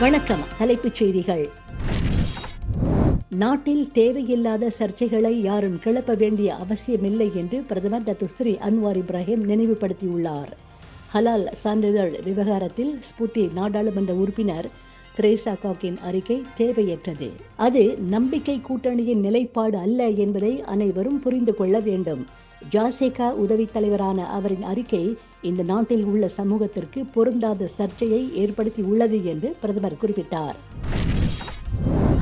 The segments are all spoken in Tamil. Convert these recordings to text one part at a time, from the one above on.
வணக்கம் தலைப்புச் செய்திகள். நாட்டில் தேவையில்லாத சர்ச்சைகளை யாரும் கிளப்ப வேண்டிய அவசியமில்லை என்று பிரதமர் டத்துஸ்ரீ அன்வார் இப்ராஹிம் நினைவுபடுத்தியுள்ளார். ஹலால் சான்றிதழ் விவகாரத்தில் ஸ்புத்தி நாடாளுமன்ற உறுப்பினர் திரேசா காக்கின் அறிக்கை தேவையற்றது. அது நம்பிக்கை கூட்டணியின் நிலைப்பாடு அல்ல என்பதை அனைவரும் புரிந்து கொள்ள வேண்டும். ஜாசேகா உதவித் தலைவரான அவரின் அறிக்கை இந்த நாட்டில் உள்ள சமூகத்திற்கு பொருந்தாத சர்ச்சையை ஏற்படுத்தி உள்ளது என்று பிரதமர் குறிப்பிட்டார்.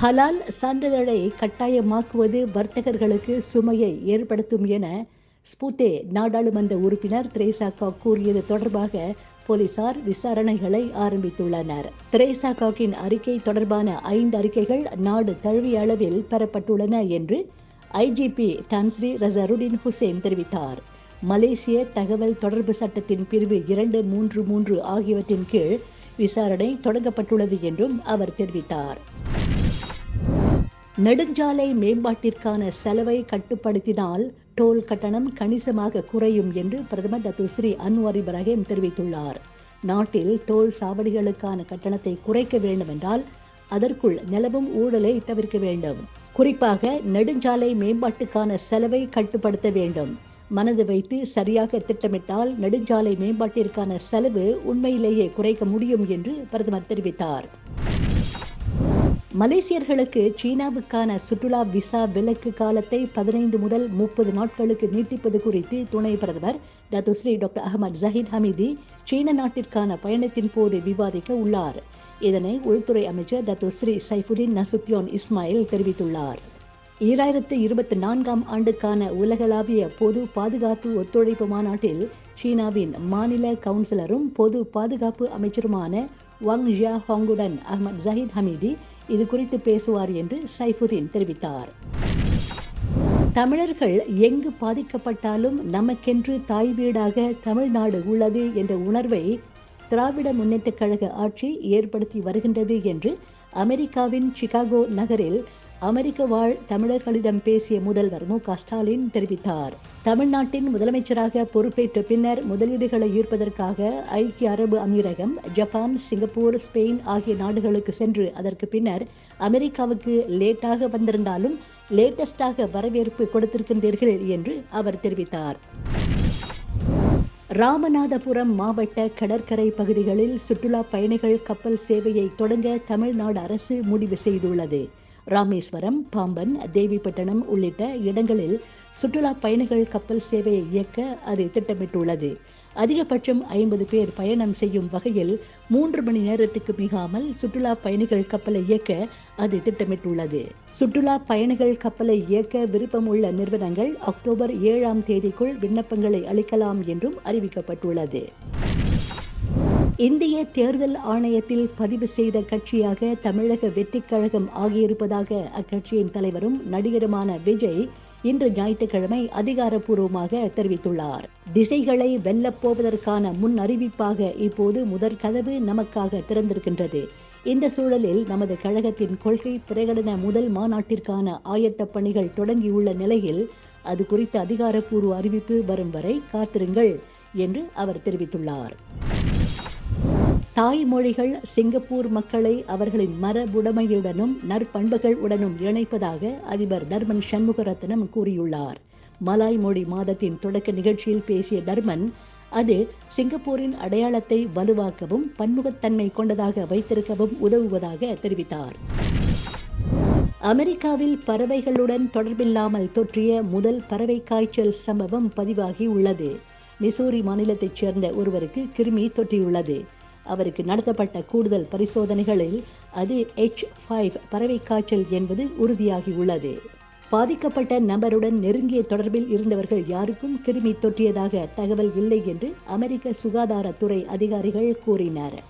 ஹலால் சான்றிதழை கட்டாயமாக்குவது வர்த்தகர்களுக்கு சுமையை ஏற்படுத்தும் என ஸ்பூத்தே நாடாளுமன்ற உறுப்பினர் திரேசாக்கா கூறியது தொடர்பாக போலீசார் விசாரணைகளை ஆரம்பித்துள்ளனர். திரேசா காக்கின் அறிக்கை தொடர்பான ஐந்து அறிக்கைகள் நாடு தழுவிய அளவில் பெறப்பட்டுள்ளன என்று ஐஜிபி தான்ஸ்ரீ ரசருடின் ஹுசேன் தெரிவித்தார். மலேசிய தகவல் தொடர்பு சட்டத்தின் பிரிவு இரண்டு மூன்று மூன்று ஆகியவற்றின் கீழ் விசாரணை தொடங்கப்பட்டுள்ளது என்றும் அவர் தெரிவித்தார். நெடுஞ்சாலை மேம்பாட்டிற்கான செலவை கட்டுப்படுத்தினால் டோல் கட்டணம் கணிசமாக குறையும் என்று பிரதமர் டத்துஸ்ரீ அன்வர் இப்ராஹிம் தெரிவித்துள்ளார். நாட்டில் டோல் சாவடிகளுக்கான கட்டணத்தை குறைக்க வேண்டுமென்றால் அதற்குள் நிலவும் ஊழலை தவிர்க்க வேண்டும். குறிப்பாக நெடுஞ்சாலை மேம்பாட்டுக்கான செலவை கட்டுப்படுத்த வேண்டும். மனது வைத்து சரியாக திட்டமிட்டால் நெடுஞ்சாலை மேம்பாட்டிற்கான செலவு உண்மையிலேயே குறைக்க முடியும் என்று பிரதமர் தெரிவித்தார். மலேசியர்களுக்கு சீனாவுக்கான சுற்றுலா விசா விலக்கு காலத்தை பதினைந்து முதல் முப்பது நாட்களுக்கு நீட்டிப்பது குறித்து துணை பிரதமர் Datuk Seri doctor Ahmad Zahid Hamidi சீன நாட்டிற்கான பயணத்தின் போது விவாதிக்க உள்ளார். இதனை உள்துறை அமைச்சர் டத்துஸ்ரீ சைஃபுதீன் நசுத்தியோன் இஸ்மாயில் தெரிவித்துள்ளார். ஈராயிரத்து இருபத்தி நான்காம் ஆண்டுக்கான உலகளாவிய பொது பாதுகாப்பு ஒத்துழைப்பு மாநாட்டில் சீனாவின் மாநில கவுன்சிலரும் பொது பாதுகாப்பு அமைச்சருமான வாங் ஜியா ஹாங்குடன் அஹமத் ஜஹீத் ஹமீதி இது குறித்து பேசுவார் என்று சைஃபுதீன் தெரிவித்தார். தமிழர்கள் எங்கு பாதிக்கப்பட்டாலும் நமக்கென்று தாய் வீடாக தமிழ்நாடு உள்ளது என்ற உணர்வை திராவிட முன்னேற்றக் கழக ஆட்சி ஏற்படுத்தி வருகின்றது என்று அமெரிக்காவின் சிகாகோ நகரில் அமெரிக்க வாழ் தமிழர்களிடம் பேசிய முதல்வர் மு ஸ்டாலின் தெரிவித்தார். தமிழ்நாட்டின் முதலமைச்சராக பொறுப்பேற்ற பின்னர் முதலீடுகளை ஈர்ப்பதற்காக ஐக்கிய அரபு அமீரகம் ஜப்பான் சிங்கப்பூர் ஸ்பெயின் ஆகிய நாடுகளுக்கு சென்று அதற்கு பின்னர் அமெரிக்காவுக்கு லேட்டாக வந்திருந்தாலும் லேட்டஸ்டாக வரவேற்பு கொடுத்திருக்கின்றீர்கள் என்று அவர் தெரிவித்தார். ராமநாதபுரம் மாவட்ட கடற்கரை பகுதிகளில் சுற்றுலா பயணிகள் கப்பல் சேவையை தொடங்க தமிழ்நாடு அரசு முடிவு செய்துள்ளது. ராமேஸ்வரம் பாம்பன் தேவிப்பட்டினம் உள்ளிட்ட இடங்களில் சுற்றுலா பயணிகள் கப்பல் சேவையை இயக்க அது திட்டமிட்டுள்ளது. அதிகபட்சம் ஐம்பது பேர் பயணம் செய்யும் வகையில் மூன்று மணி நேரத்துக்கு மிகாமல் சுற்றுலா பயணிகள் கப்பலை இயக்க அது திட்டமிட்டுள்ளது. சுற்றுலா பயணிகள் கப்பலை இயக்க விருப்பமுள்ள நிறுவனங்கள் அக்டோபர் ஏழாம் தேதிக்குள் விண்ணப்பங்களை அளிக்கலாம் என்றும் அறிவிக்கப்பட்டுள்ளது. இந்திய தேர்தல் ஆணையத்தில் பதிவு செய்த கட்சியாக தமிழக வெற்றிக் கழகம் ஆகியிருப்பதாக அக்கட்சியின் தலைவரும் நடிகருமான விஜய் இன்று ஞாயிற்றுக்கிழமை அதிகாரப்பூர்வமாக தெரிவித்துள்ளார். திசைகளை வெல்லப்போவதற்கான முன் அறிவிப்பாக இப்போது முதற் கதவு நமக்காக திறந்திருக்கின்றது. இந்த சூழலில் நமது கழகத்தின் கொள்கை பிரகடன முதல் மாநாட்டிற்கான ஆயத்த பணிகள் தொடங்கியுள்ள நிலையில் அது குறித்த அதிகாரப்பூர்வ அறிவிப்பு வரும் வரை காத்திருங்கள் என்று அவர் தெரிவித்துள்ளார். தாய்மொழிகள் சிங்கப்பூர் மக்களை அவர்களின் மரபுடைமையுடனும் நற்பண்புகள் உடனும் இணைப்பதாக அதிபர் தர்மன் சண்முகரத்னம் கூறியுள்ளார். மலாய் மொழி மாதத்தின் தொடக்க நிகழ்ச்சியில் பேசிய தர்மன் அது சிங்கப்பூரின் அடையாளத்தை வலுவாக்கவும் பன்முகத்தன்மை கொண்டதாக வைத்திருக்கவும் உதவுவதாக தெரிவித்தார். அமெரிக்காவில் பறவைகளுடன் தொடர்பில்லாமல் தொற்றிய முதல் பறவை காய்ச்சல் சம்பவம் பதிவாகி உள்ளது. மிசூரி மாநிலத்தைச் சேர்ந்த ஒருவருக்கு கிருமி தொற்றியுள்ளது. அவருக்கு நடத்தப்பட்ட கூடுதல் பரிசோதனைகளில் அது எச் ஃபைவ் பறவை காய்ச்சல் என்பது உறுதியாகியுள்ளது. பாதிக்கப்பட்ட நபருடன் நெருங்கிய தொடர்பில் இருந்தவர்கள் யாருக்கும் கிருமி தொற்றியதாக தகவல் இல்லை என்று அமெரிக்க சுகாதாரத்துறை அதிகாரிகள் கூறினர்.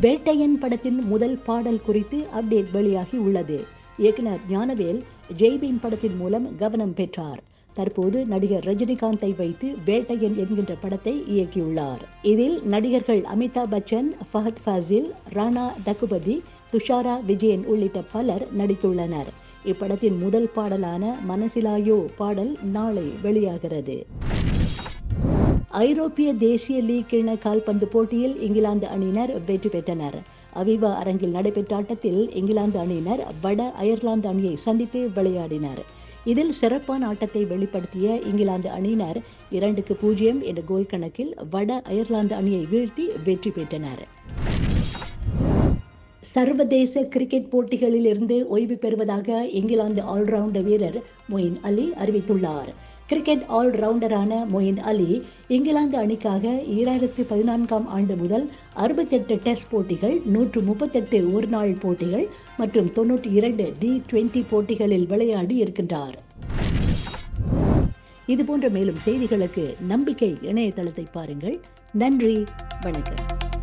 வேட்டையன் படத்தின் முதல் பாடல் குறித்து அப்டேட் வெளியாகி உள்ளது இயக்குனர் ஞானவேல் ஜெய்பீம் படத்தின் மூலம் கவனம் பெற்றார். தற்போது நடிகர் ரஜினிகாந்தை வைத்து வேட்டையன் என்கின்ற படத்தை இயக்கியுள்ளார். இதில் நடிகர்கள் அமிதாப் பச்சன் ஃபஹத் ஃபாசில் ராணா டகுபதி துஷாரா விஜயன் உள்ளிட்ட பலர் நடித்துள்ளனர். இப்படத்தின் முதல் பாடலான மனசிலாயோ பாடல் நாளை வெளியாகிறது. ஐரோப்பிய தேசிய லீக் இன கால்பந்து போட்டியில் இங்கிலாந்து அணியினர் வெற்றி பெற்றனர். அவிவா அரங்கில் நடைபெற்ற ஆட்டத்தில் இங்கிலாந்து அணியினர் வட அயர்லாந்து அணியை சந்தித்து விளையாடினர். இதில் சிறப்பான ஆட்டத்தை வெளிப்படுத்திய இங்கிலாந்து அணியினர் இரண்டுக்கு பூஜ்ஜியம் என்ற கோல் கணக்கில் வட அயர்லாந்து அணியை வீழ்த்தி வெற்றி பெற்றனர். சர்வதேச கிரிக்கெட் போட்டிகளில் இருந்து ஓய்வு பெறுவதாக இங்கிலாந்து ஆல்ரவுண்டர் வீரர் மொயின் அலி அறிவித்துள்ளார். கிரிக்கெட் ஆல்ரவுண்டரான மொயின் அலி இங்கிலாந்து அணிக்காக ஈராயிரத்து பதினான்காம் ஆண்டு முதல் அறுபத்தெட்டு டெஸ்ட் போட்டிகள் நூற்று முப்பத்தெட்டு ஒருநாள் போட்டிகள் மற்றும் தொன்னூற்றி இரண்டு டி டுவெண்டி போட்டிகளில் விளையாடி இருக்கின்றார். இதுபோன்ற மேலும் செய்திகளுக்கு நம்பிக்கை இணையதளத்தை பாருங்கள். நன்றி வணக்கம்.